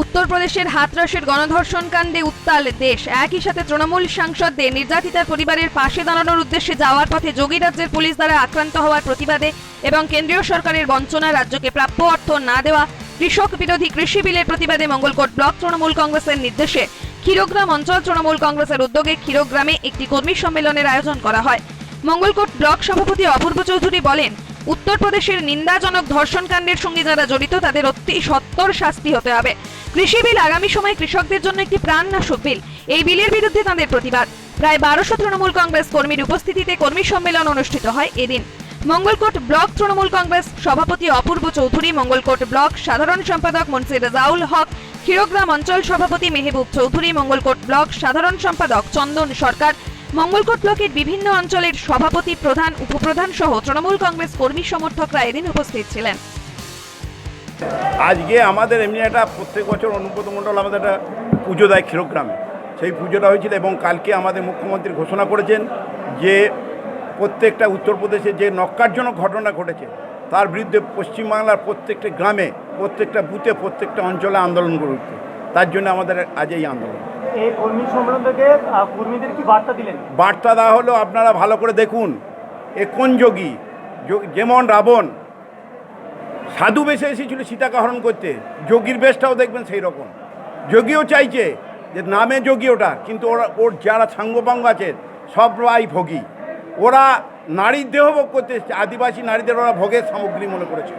উত্তরপ্রদেশের হাতরাসের গণধর্ষণ কাণ্ডে উত্তাল দেশ। একই সাথে তৃণমূল সাংসদদের নির্যাতিতার পরিবারের পাশে দাঁড়ানোর উদ্দেশ্যে যাওয়ার পথে যোগী রাজ্যের পুলিশ দ্বারা আক্রান্ত হওয়ার প্রতিবাদে এবং কেন্দ্রীয় সরকারের বঞ্চনা রাজ্যকে প্রাপ্য অর্থ না দেওয়া, কৃষক বিরোধী কৃষি বিলের প্রতিবাদে মঙ্গলকোট ব্লক তৃণমূল কংগ্রেসের নির্দেশে ক্ষীরগ্রাম অঞ্চল তৃণমূল কংগ্রেসের উদ্যোগে ক্ষীরগ্রামে একটি কর্মী সম্মেলনের আয়োজন করা হয়। মঙ্গলকোট ব্লক সভাপতি অপূর্ব চৌধুরী বলেন উত্তরপ্রদেশের নিন্দাজনক ধর্ষণকাণ্ডের সঙ্গে যারা জড়িত, তাদের অতি সত্তর শাস্তি হতে হবে। কৃষি বিল আগামী সময়ে কৃষকদের জন্য একটি প্রাণনাশক বিল। এই বিলের বিরুদ্ধে তাদের প্রতিবাদ। প্রায় বারোশো তৃণমূল কংগ্রেস কর্মীর উপস্থিতিতে কর্মী সম্মেলন অনুষ্ঠিত হয় এদিন। মঙ্গলকোট ব্লক তৃণমূল কংগ্রেস সভাপতি অপূর্ব চৌধুরী, মঙ্গলকোট ব্লক সাধারণ সম্পাদক মনসির রাজাউল হক, ক্ষীরগ্রাম অঞ্চল সভাপতি মেহবুব চৌধুরী, মঙ্গলকোট ব্লক সাধারণ সম্পাদক চন্দন সরকার মঙ্গলকোট ব্লকের বিভিন্ন অঞ্চলের সভাপতি প্রধান, উপপ্রধান সহ তৃণমূল কংগ্রেস কর্মী সমর্থকরা এদিন উপস্থিত ছিলেন। আজকে আমাদের এমনি একটা প্রত্যেক বছর অনুব্রত মণ্ডল আমাদের একটা পুজো দেয় ক্ষীরগ্রামে। সেই পুজোটা হয়েছিল এবং কালকে আমাদের মুখ্যমন্ত্রী ঘোষণা করেছেন যে প্রত্যেকটা উত্তরপ্রদেশে যে নক্কারজনক ঘটনা ঘটেছে, তার বিরুদ্ধে পশ্চিমবাংলার প্রত্যেকটা গ্রামে, প্রত্যেকটা বুথে, প্রত্যেকটা অঞ্চলে আন্দোলন করে উঠছে তার জন্য আমাদের আজ এই আন্দোলন। বার্তা দেওয়া হলো, আপনারা ভালো করে দেখুন। এ কোন যোগী? যেমন রাবণ, সাধু বেশে এসেছিল সীতাকে হরণ করতে। যোগীর বেশটাও দেখবেন সেই রকম। যোগীও চাইছে যে নামে যোগী ওটা, কিন্তু ওরা, ওর যারা সাঙ্গপাঙ্গ আছে সবাই ভোগী। ওরা নারীর দেহভোগ করতে এসেছে, আদিবাসী নারীদের ওরা ভোগের সামগ্রী মনে করেছে।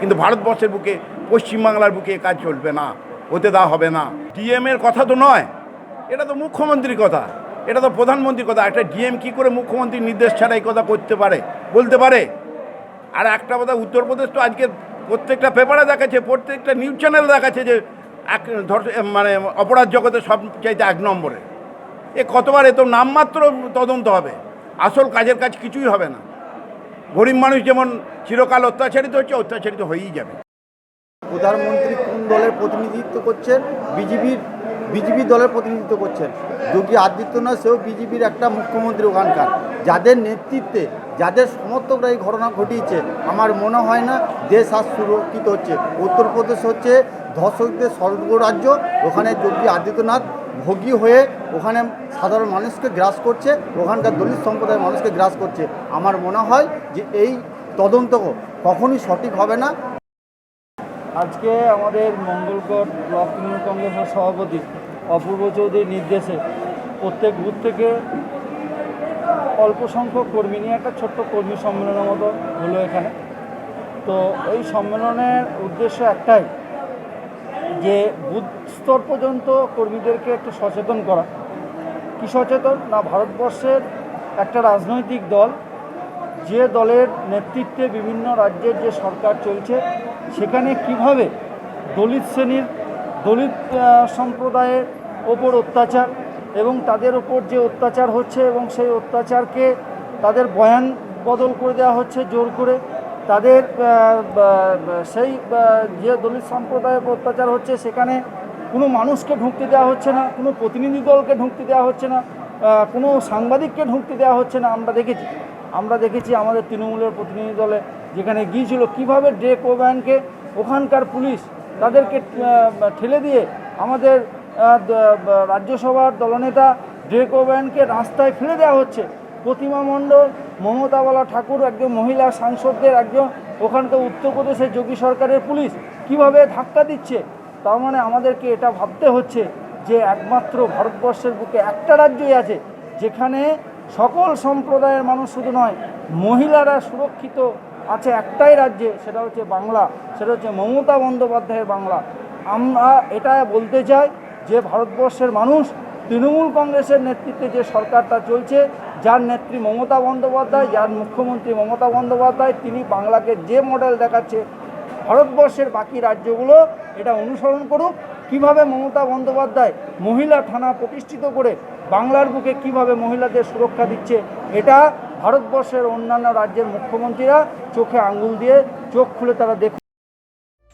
কিন্তু ভারতবর্ষের বুকে, পশ্চিমবাংলার বুকে কাজ চলবে না, হতে দেওয়া হবে না। ডিএমের কথা তো নয়। এটা তো মুখ্যমন্ত্রীর কথা। এটা তো প্রধানমন্ত্রীর কথা। একটা ডিএম কি করে মুখ্যমন্ত্রীর নির্দেশ ছাড়া এই কথা করতে পারে? বলতে পারে? আর একটা কথা, উত্তরপ্রদেশ তো আজকে প্রত্যেকটা পেপারে দেখাচ্ছে, প্রত্যেকটা নিউজ চ্যানেল দেখাচ্ছে যে এক ধর- মানে অপরাধ জগতে সব চাইতে এক নম্বরে। এ কতবার এ তো নামমাত্র তদন্ত হবে। আসল কাজের কাজ কিছুই হবে না। গরিব মানুষ যেমন চিরকাল অত্যাচারিত হচ্ছে, অত্যাচারিত হয়েই যাবে। প্রধানমন্ত্রী কোন দলের প্রতিনিধিত্ব করছেন? বিজেপির বিজেপি দলের প্রতিনিধিত্ব করছেন। যোগী আদিত্যনাথ সেও বিজেপির একটা মুখ্যমন্ত্রী ওখানকার। যাদের নেতৃত্বে, যাদের সমর্থকরা এই ঘটনা ঘটিয়েছে, আমার মনে হয় না দেশ আজ সুরক্ষিত হচ্ছে। উত্তরপ্রদেশ হচ্ছে ধর্ষকদের স্বর্গ রাজ্য, ওখানে যোগী আদিত্যনাথ ভোগী হয়ে ওখানে সাধারণ মানুষকে গ্রাস করছে, ওখানকার দলিত সম্প্রদায়ের মানুষকে গ্রাস করছে। আমার মনে হয় যে এই তদন্ত কখনই সঠিক হবে না। আজকে আমাদের মঙ্গলকোট ব্লক তৃণমূল কংগ্রেসের সভাপতি অপূর্ব চৌধুরীর নির্দেশে প্রত্যেক বুথ থেকে অল্প সংখ্যক কর্মী নিয়ে একটা ছোট্ট কর্মী সম্মেলনের মতো হলো এখানে। তো এই সম্মেলনের উদ্দেশ্য একটাই যে বুথ স্তর পর্যন্ত কর্মীদেরকে একটু সচেতন করা। কি সচেতন? না, ভারতবর্ষের একটা রাজনৈতিক দল, যে দলের নেতৃত্বে বিভিন্ন রাজ্যের যে সরকার চলছে, সেখানে কীভাবে দলিত শ্রেণির, দলিত সম্প্রদায়ের ওপর অত্যাচার এবং তাদের ওপর যে অত্যাচার হচ্ছে এবং সেই অত্যাচারকে তাদের বয়ান বদল করে দেওয়া হচ্ছে জোর করে। তাদের সেই যে দলিত সম্প্রদায়ের অত্যাচার হচ্ছে, সেখানে কোনো মানুষকে ঢুকতে দেওয়া হচ্ছে না, কোনো প্রতিনিধি দলকে ঢুকতে দেওয়া হচ্ছে না কোনো সাংবাদিককে ঢুকতে দেওয়া হচ্ছে না। আমরা দেখেছি আমরা দেখেছি আমাদের তৃণমূলের প্রতিনিধি দলে যেখানে গিয়েছিল, কীভাবে ডেক ওভ্যানকে ওখানকার পুলিশ তাদেরকে ঠেলে দিয়ে আমাদের রাজ্যসভার দলনেতা ডেক ওভ্যানকে রাস্তায় ফেলে দেওয়া হচ্ছে। প্রতিমা মণ্ডল, মমতাবালা ঠাকুর, একজন মহিলা সাংসদদের, একজন ওখানকার উত্তরপ্রদেশের যোগী সরকারের পুলিশ কীভাবে ধাক্কা দিচ্ছে? তার মানে আমাদেরকে এটা ভাবতে হচ্ছে যে একমাত্র ভারতবর্ষের বুকে একটা রাজ্যই আছে, যেখানে সকল সম্প্রদায়ের মানুষ শুধু নয়, মহিলারা সুরক্ষিত আছে একটাই রাজ্যে, সেটা হচ্ছে বাংলা, সেটা হচ্ছে মমতা বন্দ্যোপাধ্যায়ের বাংলা। আমরা এটা বলতে চাই যে ভারতবর্ষের মানুষ তৃণমূল কংগ্রেসের নেতৃত্বে যে সরকারটা চলছে, যার নেত্রী মমতা বন্দ্যোপাধ্যায়, যার মুখ্যমন্ত্রী মমতা বন্দ্যোপাধ্যায়, তিনি বাংলাকে যে মডেল দেখাচ্ছে, ভারতবর্ষের বাকি রাজ্যগুলো এটা অনুসরণ করুক। কীভাবে মমতা বন্দ্যোপাধ্যায় মহিলা থানা প্রতিষ্ঠিত করে বাংলার বুকে কীভাবে মহিলাদের সুরক্ষা দিচ্ছে, এটা ভারতবর্ষের অন্যান্য রাজ্যের মুখ্যমন্ত্রীরা চোখে আঙ্গুল দিয়ে চোখ খুলে তারা দেখুন